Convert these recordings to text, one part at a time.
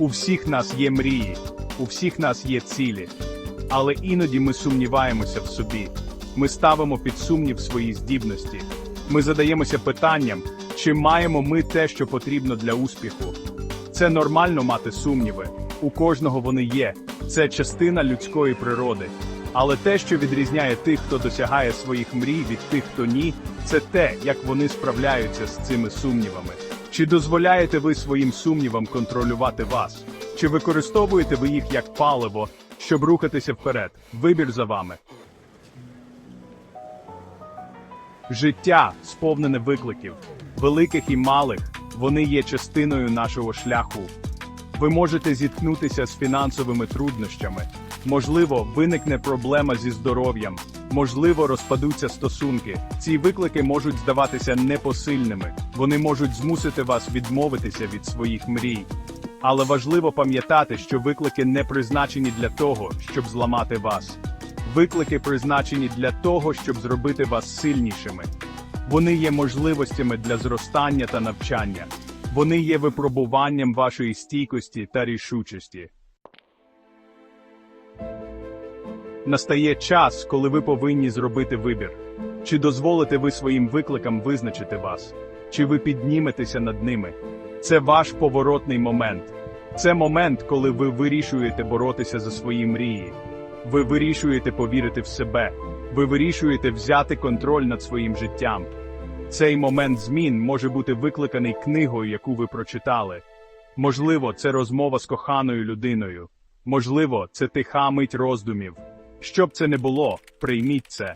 У всіх нас є мрії, у всіх нас є цілі. Але іноді ми сумніваємося в собі. Ми ставимо під сумнів свої здібності. Ми задаємося питанням, чи маємо ми те, що потрібно для успіху. Це нормально мати сумніви. У кожного вони є. Це частина людської природи. Але те, що відрізняє тих, хто досягає своїх мрій від тих, хто ні, це те, як вони справляються з цими сумнівами. Чи дозволяєте ви своїм сумнівам контролювати вас? Чи використовуєте ви їх як паливо, щоб рухатися вперед? Вибір за вами. Життя сповнене викликів, великих і малих, вони є частиною нашого шляху. Ви можете зіткнутися з фінансовими труднощами. Можливо, виникне проблема зі здоров'ям, можливо, розпадуться стосунки. Ці виклики можуть здаватися непосильними, вони можуть змусити вас відмовитися від своїх мрій. Але важливо пам'ятати, що виклики не призначені для того, щоб зламати вас. Виклики призначені для того, щоб зробити вас сильнішими. Вони є можливостями для зростання та навчання. Вони є випробуванням вашої стійкості та рішучості. Настає час, коли ви повинні зробити вибір. Чи дозволите ви своїм викликам визначити вас? Чи ви підніметеся над ними? Це ваш поворотний момент. Це момент, коли ви вирішуєте боротися за свої мрії. Ви вирішуєте повірити в себе. Ви вирішуєте взяти контроль над своїм життям. Цей момент змін може бути викликаний книгою, яку ви прочитали. Можливо, це розмова з коханою людиною. Можливо, це тиха мить роздумів. Щоб це не було, прийміть це.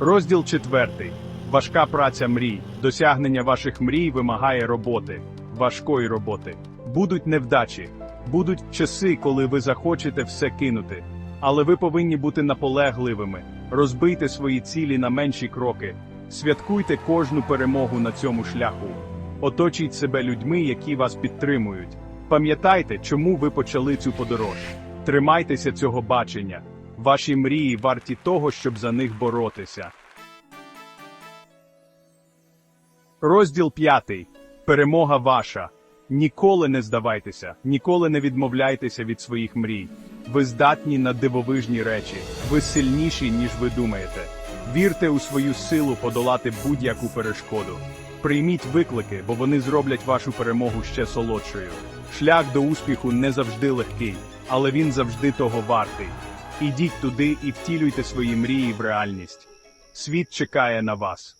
Розділ четвертий. Важка праця мрій. Досягнення ваших мрій вимагає роботи, важкої роботи. Будуть невдачі, будуть часи, коли ви захочете все кинути. Але ви повинні бути наполегливими, розбийте свої цілі на менші кроки, святкуйте кожну перемогу на цьому шляху. Оточіть себе людьми, які вас підтримують. Пам'ятайте, чому ви почали цю подорож. Тримайтеся цього бачення. Ваші мрії варті того, щоб за них боротися. Розділ п'ятий. Перемога ваша. Ніколи не здавайтеся, ніколи не відмовляйтеся від своїх мрій. Ви здатні на дивовижні речі, ви сильніші, ніж ви думаєте. Вірте у свою силу подолати будь-яку перешкоду. Прийміть виклики, бо вони зроблять вашу перемогу ще солодшою. Шлях до успіху не завжди легкий, але він завжди того вартий. Ідіть туди і втілюйте свої мрії в реальність. Світ чекає на вас.